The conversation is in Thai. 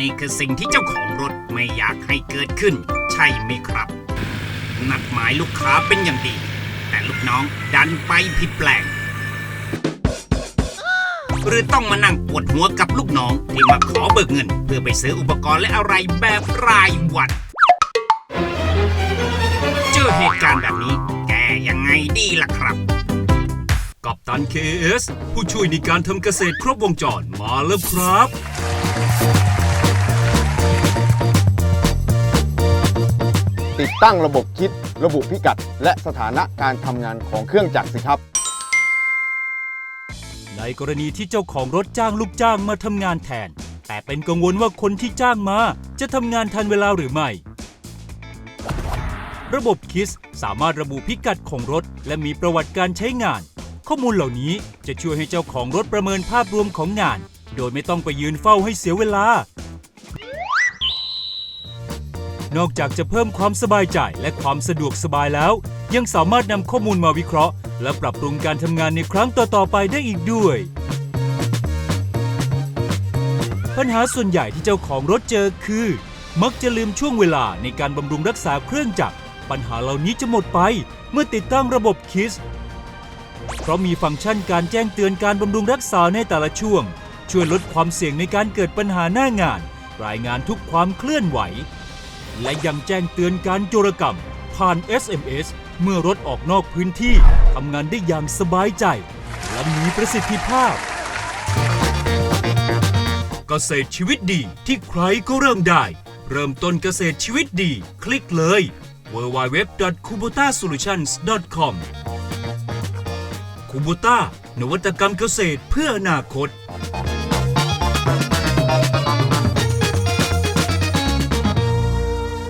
นี่คือสิ่งที่เจ้าของรถไม่อยากให้เกิดขึ้น ใช่ไหมครับ นัดหมายลูกค้าเป็นอย่างดี แต่ลูกน้องดันไปผิดแปลง หรือต้องมานั่งปวดหัวกับลูกน้องที่มาขอเบิกเงิน เพื่อไปซื้ออุปกรณ์และอะไรแบบรายวันเจอเหตุการณ์แบบนี้ แกยังไงดีล่ะครับกับตัน KS ผู้ช่วยในการทำเกษตรครบวงจรมาแล้วครับ ติดตั้งระบบคิด ระบุพิกัด และสถานะการทำงานของเครื่องจักรสิครับ ในกรณีที่เจ้าของรถจ้างลูกจ้างมาทำงานแทน แต่เป็นกังวลว่าคนที่จ้างมา จะทำงานทันเวลาหรือไม่ ระบบคิสสามารถระบุพิกัดของรถ และมีประวัติการใช้งาน ข้อมูลเหล่านี้จะช่วยให้เจ้าของรถประเมินภาพรวมของงาน โดยไม่ต้องไปยืนเฝ้าให้เสียเวลา นอกจากจะเพิ่มความสบายใจและความสะดวกสบายแล้ว ยังสามารถนำข้อมูลมาวิเคราะห์ และปรับปรุงการทำงานในครั้งต่อๆไปได้อีกด้วย ปัญหาส่วนใหญ่ที่เจ้าของรถเจอคือ มักจะลืมช่วงเวลาในการบำรุงรักษาเครื่องจักร ปัญหาเหล่านี้จะหมดไปเมื่อติดตั้งระบบคิสเพราะมีฟังก์ชันการแจ้งเตือนการบำรุงรักษาในแต่ละช่วง ช่วยลดความเสี่ยงในการเกิดปัญหาหน้างาน รายงานทุกความเคลื่อนไหว และยังแจ้งเตือนการโจรกรรม ผ่าน SMS เมื่อรถออกนอกพื้นที่ทำงานได้อย่างสบายใจ และมีประสิทธิภาพ เกษตรชีวิตดีที่ใครก็เริ่มได้ เริ่มต้นเกษตรชีวิตดี คลิกเลย www.kubotasolutions.com คูโบต้านวัตกรรมเกษตรเพื่ออนาคต